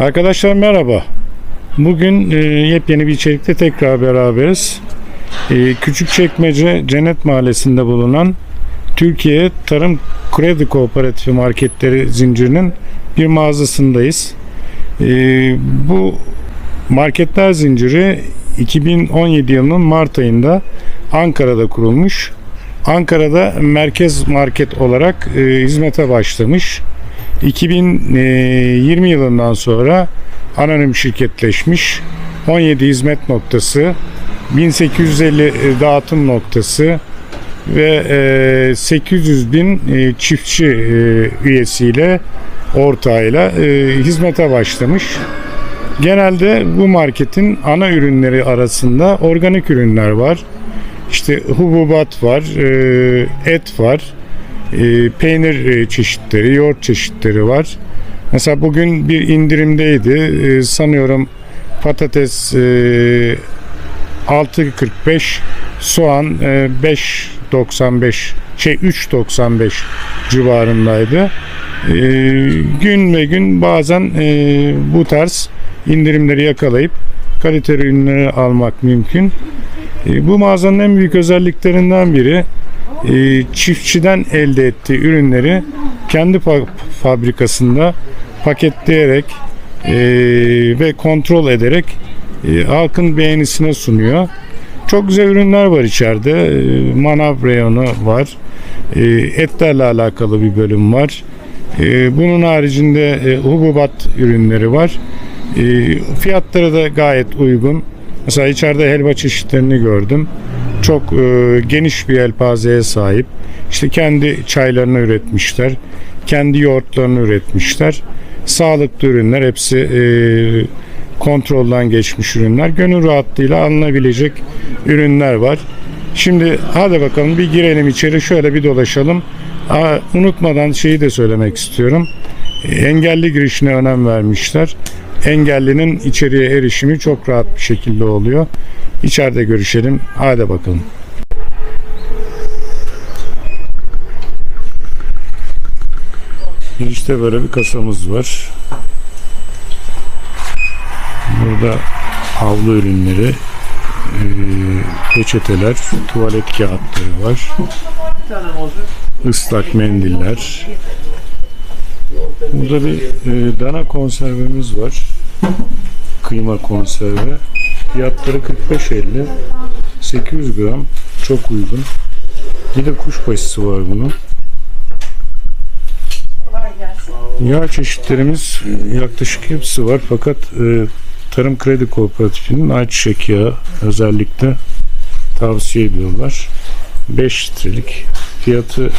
Arkadaşlar merhaba. Bugün e, yepyeni bir içerikte tekrar beraberiz. E, Küçükçekmece Cennet Mahallesi'nde bulunan Türkiye Tarım Kredi Kooperatifi Marketleri zincirinin bir mağazasındayız. E, bu marketler zinciri 2017 yılının Mart ayında Ankara'da kurulmuş. Ankara'da merkez market olarak e, hizmete başlamış. 2020 yılından sonra anonim şirketleşmiş. 17 hizmet noktası, 1850 dağıtım noktası ve e, 800 bin e, çiftçi e, üyesiyle ortağıyla e, hizmete başlamış. Genelde bu marketin ana ürünleri arasında organik ürünler var. İşte hububat var, e, et var, e, peynir çeşitleri, yoğurt çeşitleri var. Mesela bugün bir indirimdeydi. E, sanıyorum patates e, 6.45, soğan e, 5.95, şey 3.95 civarındaydı. E, gün ve gün bazen e, bu tarz indirimleri yakalayıp kaliteli ürünleri almak mümkün. E, bu mağazanın en büyük özelliklerinden biri e, çiftçiden elde ettiği ürünleri kendi fa- fabrikasında paketleyerek e, ve kontrol ederek e, halkın beğenisine sunuyor. Çok güzel ürünler var içeride. E, manav reyonu var. E, etlerle alakalı bir bölüm var. E, bunun haricinde e, hububat ürünleri var. E, fiyatları da gayet uygun. Mesela içeride helva çeşitlerini gördüm. Çok e, geniş bir yelpazeye sahip. İşte kendi çaylarını üretmişler. Kendi yoğurtlarını üretmişler. Sağlıklı ürünler hepsi e, kontrolden geçmiş ürünler. Gönül rahatlığıyla alınabilecek ürünler var. Şimdi hadi bakalım bir girelim içeri şöyle bir dolaşalım. Aa, unutmadan şeyi de söylemek istiyorum. Engelli girişine önem vermişler. Engellinin içeriye erişimi çok rahat bir şekilde oluyor. İçeride görüşelim. Hadi bakalım. İşte böyle bir kasamız var. Burada havlu ürünleri, eee, peçeteler, tuvalet kağıtları var. Islak mendiller. Burada bir eee, dana konservemiz var. Kıyma konserve. Fiyatları 45.50. 800 gram. Çok uygun. Bir de kuşbaşısı var bunun. Yağ çeşitlerimiz e, yaklaşık hepsi var fakat e, Tarım Kredi Kooperatifi'nin ayçiçek yağı özellikle tavsiye ediyorlar. 5 litrelik fiyatı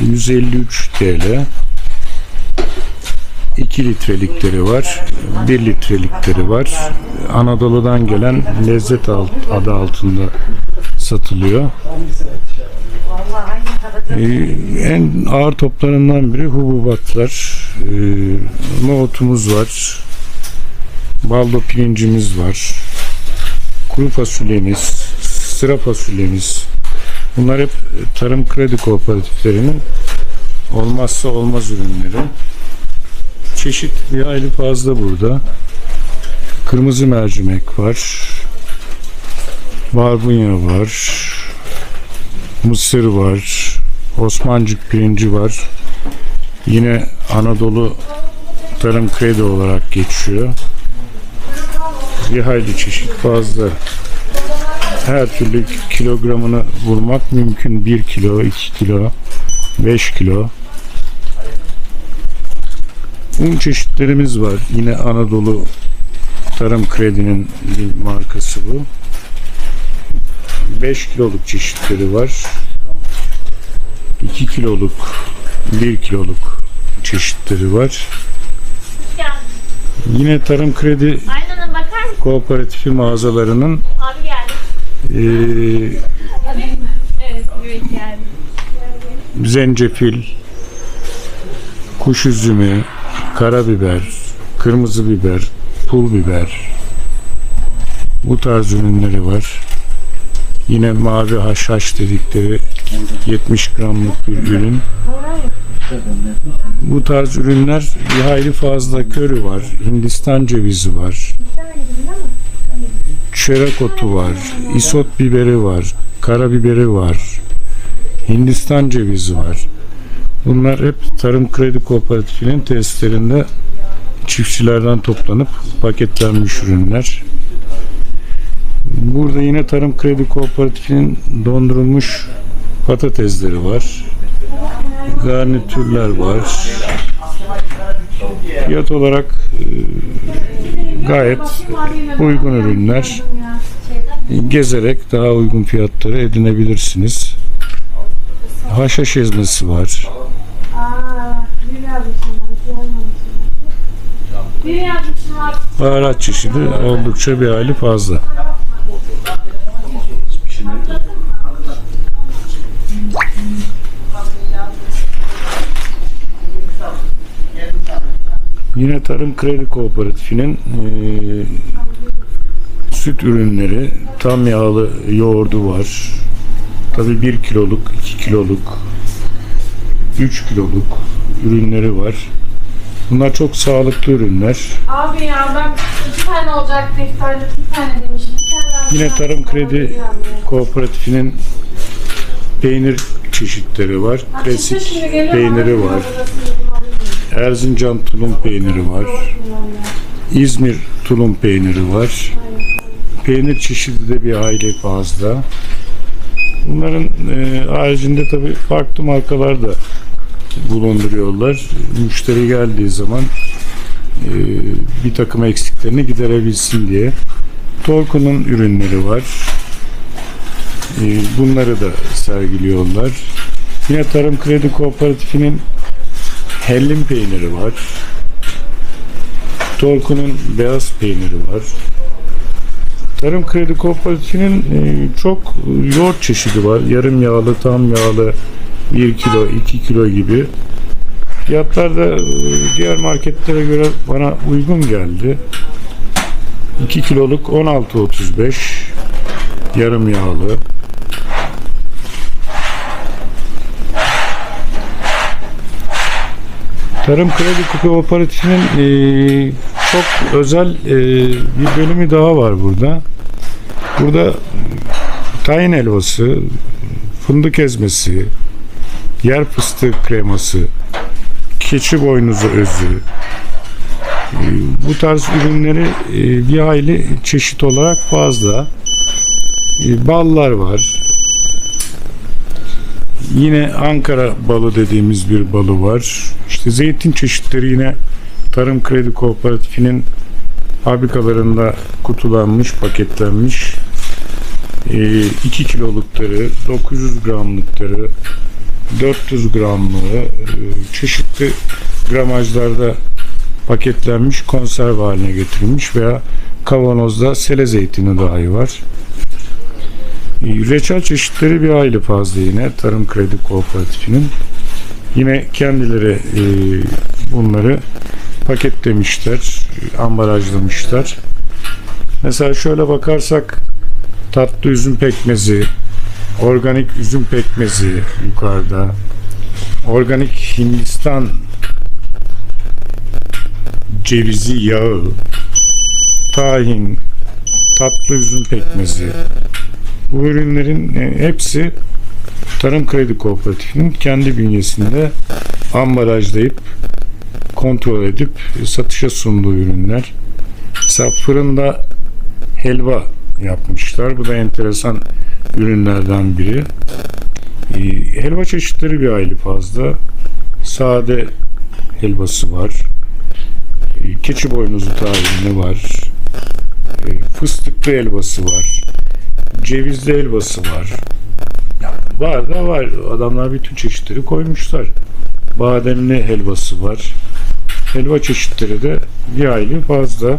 153 TL. 2 litrelikleri var, 1 litrelikleri var. Anadolu'dan gelen lezzet adı altında satılıyor. Ee, en ağır toplarından biri hububatlar. Ee, nohutumuz var. Baldo pirincimiz var. Kuru fasulyemiz, sıra fasulyemiz. Bunlar hep tarım kredi kooperatiflerinin olmazsa olmaz ürünleri. Çeşit bir ayrı fazla burada. Kırmızı mercimek var. Barbunya var. Mısır var. Osmancık pirinci var. Yine Anadolu Tarım Kredi olarak geçiyor. Bir hayli çeşit fazla. Her türlü kilogramını vurmak mümkün. 1 kilo, 2 kilo, 5 kilo. Un çeşitlerimiz var. Yine Anadolu Tarım Kredi'nin bir markası bu. 5 kiloluk çeşitleri var. 2 kiloluk, 1 kiloluk çeşitleri var. Yine Tarım Kredi? Kooperatifi mağazalarının Abi geldi. geldi. zencefil, kuş üzümü, karabiber, kırmızı biber, pul biber bu tarz ürünleri var. Yine mavi haşhaş dedikleri 70 gramlık bir ürün. Bu tarz ürünler bir hayli fazla körü var. Hindistan cevizi var. Çörek otu var. Isot biberi var. Karabiberi var. Hindistan cevizi var. Bunlar hep Tarım Kredi Kooperatifinin testlerinde çiftçilerden toplanıp paketlenmiş ürünler. Burada yine Tarım Kredi Kooperatifinin dondurulmuş patatesleri var. Garnitürler var. Fiyat olarak e, gayet uygun ürünler. Gezerek daha uygun fiyatları edinebilirsiniz. Haşhaş ezmesi var. Yazmışım var. Baharat çeşidi oldukça bir hali fazla. Yine Tarım Kredi Kooperatifinin eee, süt ürünleri, tam yağlı yoğurdu var. Tabi 1 kiloluk, 2 kiloluk, 3 kiloluk ürünleri var. Bunlar çok sağlıklı ürünler. Abi ya ben iki tane olacaktı iftarda tane demişim. Bir tane daha Yine Tarım Kredi. Kooperatifinin peynir çeşitleri var. Klasik peyniri var. Erzincan tulum peyniri var. İzmir tulum peyniri var. Peynir çeşidi de bir hayli fazla. Bunların e, haricinde tabii farklı markalar da bulunduruyorlar. Müşteri geldiği zaman e, bir takım eksiklerini giderebilsin diye. Torku'nun ürünleri var. E, bunları da sergiliyorlar. Yine Tarım Kredi Kooperatifinin hellim peyniri var. Torku'nun beyaz peyniri var. Tarım Kredi Kooperatifinin e, çok yoğurt çeşidi var. Yarım yağlı, tam yağlı 1 kilo, 2 kilo gibi. Fiyatlar da e, diğer marketlere göre bana uygun geldi. 2 kiloluk 16.35 yarım yağlı. Tarım Kredi Kooperatifinin e, çok özel e, bir bölümü daha var burada. Burada tayin helvası, fındık ezmesi, yer fıstığı kreması, keçi boynuzu özü, e, bu tarz ürünleri e, bir hayli çeşit olarak fazla. E, ballar var. Yine Ankara balı dediğimiz bir balı var. İşte zeytin çeşitleri yine Tarım Kredi Kooperatifinin fabrikalarında kutulanmış, paketlenmiş 2 kilolukları, 900 gramlıkları, 400 gramlığı e, çeşitli gramajlarda paketlenmiş, konserve haline getirilmiş veya kavanozda sele zeytini dahi var. E, Reçel çeşitleri bir hayli fazla yine Tarım Kredi Kooperatifinin. Yine kendileri e, bunları paketlemişler, ambalajlamışlar. Mesela şöyle bakarsak tatlı üzüm pekmezi, organik üzüm pekmezi yukarıda, organik Hindistan cevizi yağı, tahin, tatlı üzüm pekmezi. Bu ürünlerin e, hepsi Tarım Kredi Kooperatifinin kendi bünyesinde ambalajlayıp kontrol edip satışa sunduğu ürünler. Mesela fırında helva yapmışlar. Bu da enteresan ürünlerden biri. Ee, helva çeşitleri bir hayli fazla. Sade helvası var. Ee, keçi boynuzu tahinli var. Ee, fıstıklı helvası var. Cevizli helvası var. Var da var. Adamlar bütün çeşitleri koymuşlar. Bademli helvası var. Helva çeşitleri de bir hayli fazla.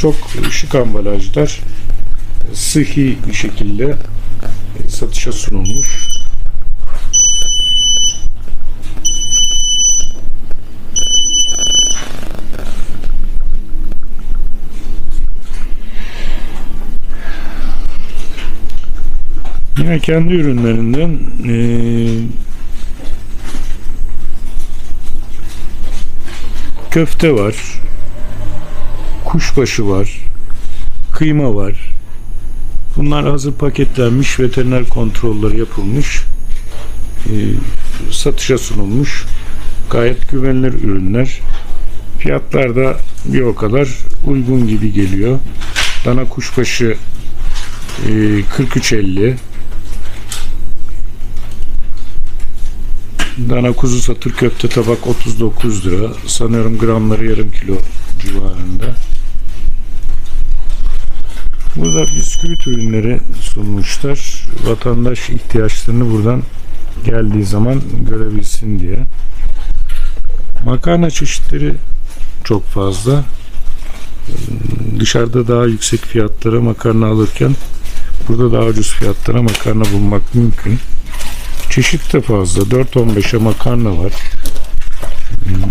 Çok şık ambalajlar sıhhi bir şekilde e, satışa sunulmuş. Yine kendi ürünlerinden e, köfte var, kuşbaşı var, kıyma var, Bunlar hazır paketlenmiş, veteriner kontrolleri yapılmış. e, satışa sunulmuş. Gayet güvenilir ürünler. Fiyatlar da bir o kadar uygun gibi geliyor. Dana kuşbaşı e, 43.50 Dana kuzu satır köfte tabak 39 lira. Sanıyorum gramları yarım kilo civarında. Burada bisküvit ürünleri sunmuşlar. Vatandaş ihtiyaçlarını buradan geldiği zaman görebilsin diye. Makarna çeşitleri çok fazla. Dışarıda daha yüksek fiyatlara makarna alırken burada daha ucuz fiyatlara makarna bulmak mümkün. Çeşit de fazla. 4.15'e makarna var.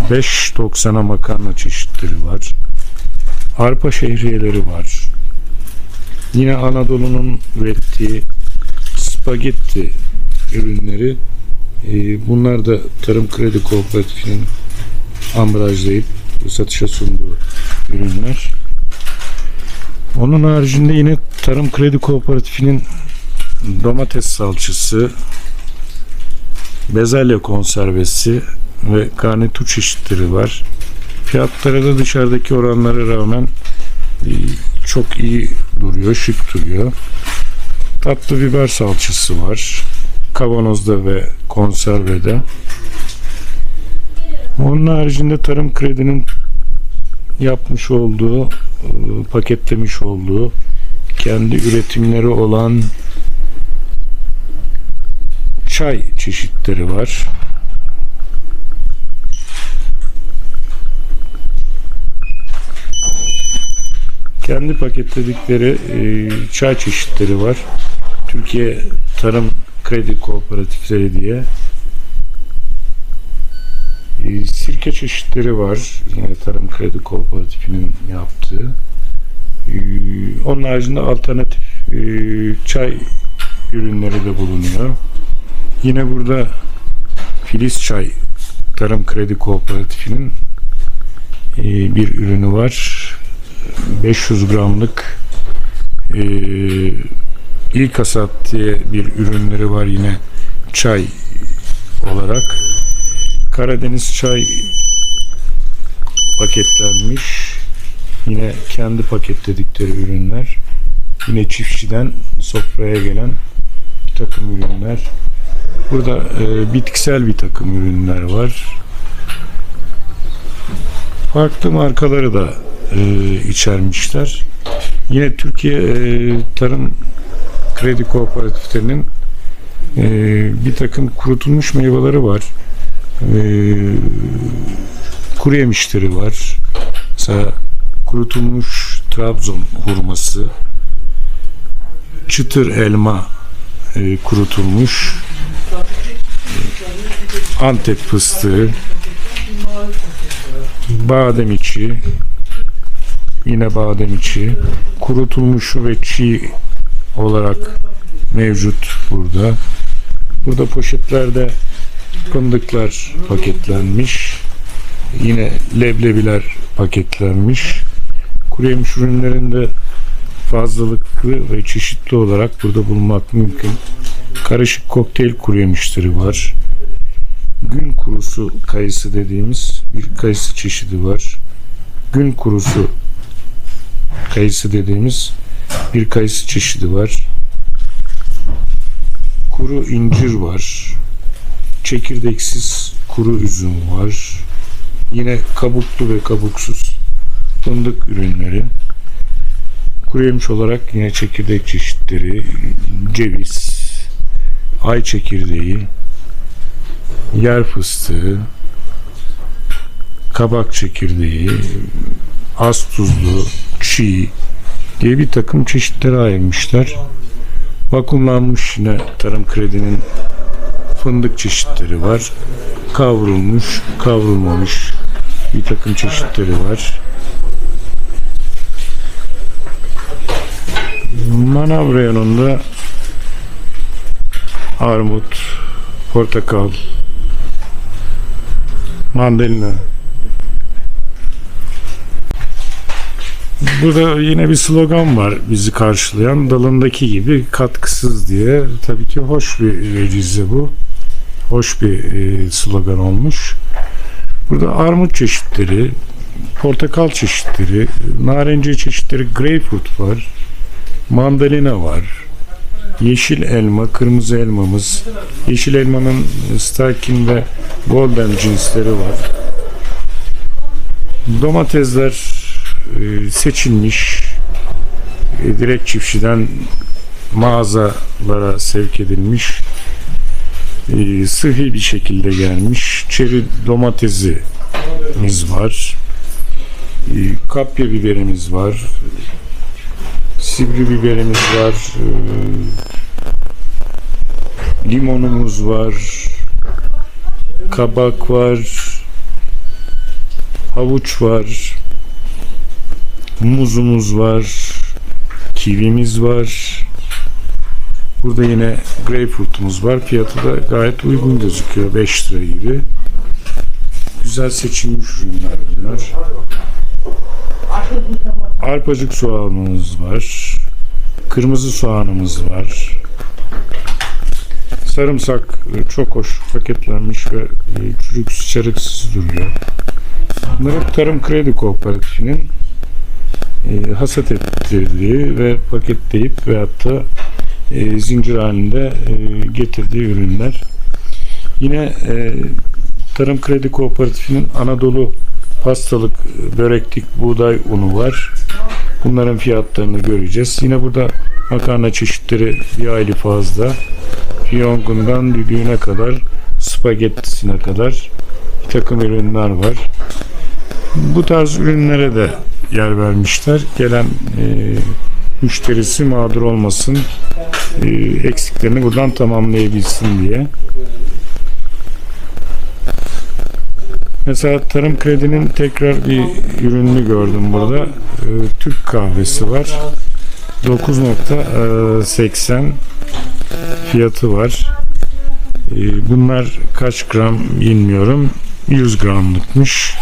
5.90'a makarna çeşitleri var. Arpa şehriyeleri var. Yine Anadolu'nun ürettiği spagetti ürünleri. Ee, bunlar da Tarım Kredi Kooperatifi'nin ambalajlayıp satışa sunduğu ürünler. Onun haricinde yine Tarım Kredi Kooperatifi'nin domates salçası, bezelye konservesi ve garnitür çeşitleri var. Fiyatları da dışarıdaki oranlara rağmen e, çok iyi duruyor, şık duruyor. Tatlı biber salçası var. Kavanozda ve konservede. Onun haricinde Tarım Kredi'nin yapmış olduğu, e, paketlemiş olduğu kendi üretimleri olan çay çeşitleri var. Kendi paketledikleri e, çay çeşitleri var. Türkiye Tarım Kredi Kooperatifleri diye. E, sirke çeşitleri var. Yine Tarım Kredi Kooperatifi'nin yaptığı. E, onun haricinde alternatif çay ürünleri de bulunuyor. Yine burada Filiz Çay Tarım Kredi Kooperatifi'nin bir ürünü var. 500 gramlık e, ilk hasat diye bir ürünleri var yine çay olarak. Karadeniz çay paketlenmiş. Yine kendi paketledikleri ürünler. Yine çiftçiden sofraya gelen bir takım ürünler. Burada e, bitkisel bir takım ürünler var. Farklı markaları da e, içermişler. Yine Türkiye e, Tarım Kredi Kooperatiflerinin e, bir takım kurutulmuş meyveleri var. E, kuru yemişleri var. Mesela kurutulmuş Trabzon hurması, çıtır elma e, kurutulmuş, e, Antep fıstığı, badem içi, yine badem içi, kurutulmuş ve çiğ olarak mevcut burada. Burada poşetlerde fındıklar paketlenmiş. Yine leblebiler paketlenmiş. Kuru yemiş ürünlerinde fazlalıklı ve çeşitli olarak burada bulunmak mümkün. Karışık kokteyl kuru yemişleri var. Gün kurusu kayısı dediğimiz bir kayısı çeşidi var. Gün kurusu kayısı dediğimiz bir kayısı çeşidi var. Kuru incir var. Çekirdeksiz kuru üzüm var. Yine kabuklu ve kabuksuz fındık ürünleri. Kuru yemiş olarak yine çekirdek çeşitleri, ceviz, ay çekirdeği, yer fıstığı, kabak çekirdeği, az tuzlu, çiğ diye bir takım çeşitlere ayırmışlar. Vakumlanmış yine Tarım Kredi'nin fındık çeşitleri var. Kavrulmuş, kavrulmamış bir takım çeşitleri var. Manav reyonunda armut, portakal, mandalina Burada yine bir slogan var bizi karşılayan dalındaki gibi katkısız diye. Tabii ki hoş bir vecize bu. Hoş bir e, slogan olmuş. Burada armut çeşitleri, portakal çeşitleri, narenciye çeşitleri, greyfurt var, mandalina var, yeşil elma, kırmızı elmamız, yeşil elmanın Starkin ve Golden cinsleri var. Domatesler e, seçilmiş, e, direkt çiftçiden mağazalara sevk edilmiş, e, sıhhi bir şekilde gelmiş. Çeri domatesimiz var, e, kapya biberimiz var, sivri biberimiz var, e, limonumuz var, kabak var, havuç var, muzumuz var, kivimiz var. Burada yine greyfurtumuz var. Fiyatı da gayet uygun gözüküyor. 5 lira gibi. Güzel seçilmiş ürünler bunlar. Arpacık soğanımız var. Kırmızı soğanımız var. Sarımsak e, çok hoş paketlenmiş ve e, çürüksüz çarıksız duruyor. Bunlar hep Tarım Kredi Kooperatifinin e, hasat ettirdiği ve paketleyip veyahut da zincir halinde getirdiği ürünler. Yine Tarım Kredi Kooperatifinin Anadolu pastalık, böreklik, buğday unu var. Bunların fiyatlarını göreceğiz. Yine burada makarna çeşitleri bir aylı fazla. Fiyongundan düdüğüne kadar, spagettisine kadar bir takım ürünler var. Bu tarz ürünlere de yer vermişler. Gelen e, müşterisi mağdur olmasın, e, eksiklerini buradan tamamlayabilsin diye. Mesela Tarım Kredi'nin tekrar bir ürününü gördüm burada. E, Türk kahvesi var. 9.80 fiyatı var. E, bunlar kaç gram bilmiyorum. 100 gramlıkmış.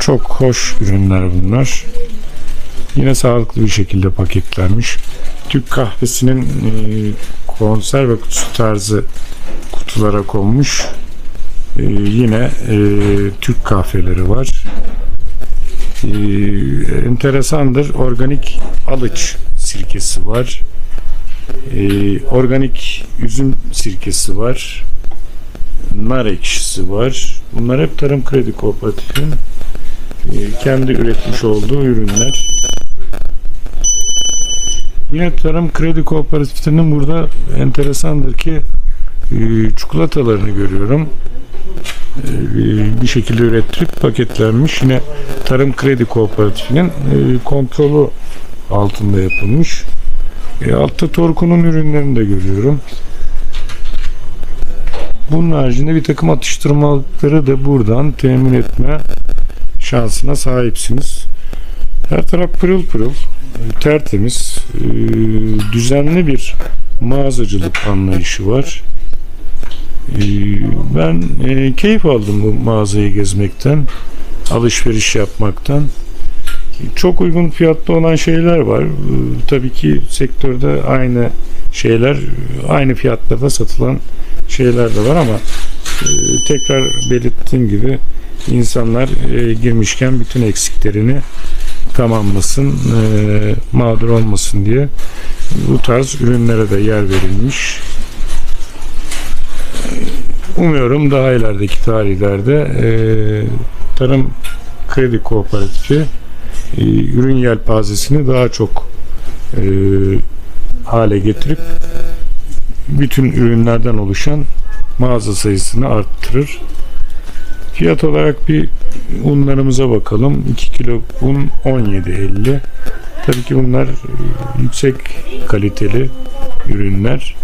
Çok hoş ürünler bunlar. Yine sağlıklı bir şekilde paketlenmiş. Türk kahvesinin e, konserve kutusu tarzı kutulara konmuş. E, yine e, Türk kahveleri var. E, enteresandır. Organik alıç sirkesi var. E, organik üzüm sirkesi var. Nar ekşisi var. Bunlar hep Tarım Kredi Kooperatifi'nin e, kendi üretmiş olduğu ürünler. Yine Tarım Kredi Kooperatifinin burada enteresandır ki çikolatalarını görüyorum. E, bir şekilde ürettirip paketlenmiş. Yine Tarım Kredi Kooperatifinin e, kontrolü altında yapılmış. E, altta Torku'nun ürünlerini de görüyorum. Bunun haricinde bir takım atıştırmalıkları da buradan temin etme şansına sahipsiniz. Her taraf pırıl pırıl, e, tertemiz, düzenli bir mağazacılık anlayışı var. E, Ben e, keyif aldım bu mağazayı gezmekten, alışveriş yapmaktan. Çok uygun fiyatlı olan şeyler var. E, Tabii ki sektörde aynı şeyler, aynı fiyatlarda satılan şeyler de var ama e, tekrar belirttiğim gibi insanlar e, girmişken bütün eksiklerini tamamlasın, e, mağdur olmasın diye bu tarz ürünlere de yer verilmiş. Umuyorum daha ilerideki tarihlerde e, Tarım Kredi Kooperatifi e, ürün yelpazesini daha çok e, hale getirip bütün ürünlerden oluşan mağaza sayısını arttırır. Fiyat olarak bir unlarımıza bakalım. 2 kilo un 17.50. Tabii ki bunlar e, yüksek kaliteli ürünler.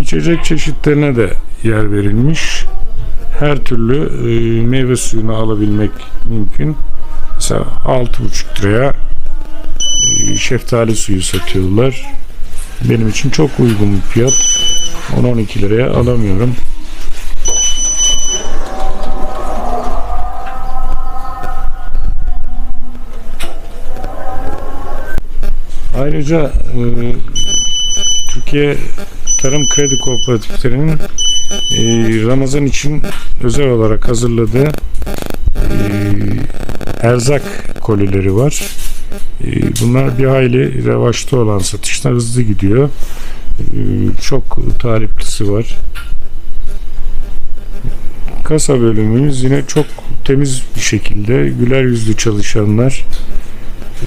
İçecek çeşitlerine de yer verilmiş. Her türlü e, meyve suyunu alabilmek mümkün. Mesela 6,5 liraya e, şeftali suyu satıyorlar. Benim için çok uygun bir fiyat. 10-12 liraya alamıyorum. Ayrıca e, Türkiye Tarım Kredi Kooperatiflerinin e, Ramazan için özel olarak hazırladığı e, erzak kolileri var. E, bunlar bir hayli revaçta olan satışlar hızlı gidiyor. E, çok taliplisi var. Kasa bölümümüz yine çok temiz bir şekilde güler yüzlü çalışanlar,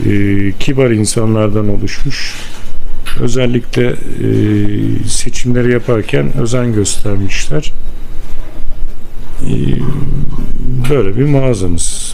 e, kibar insanlardan oluşmuş. Özellikle e, seçimleri yaparken özen göstermişler. E, böyle bir mağazamız.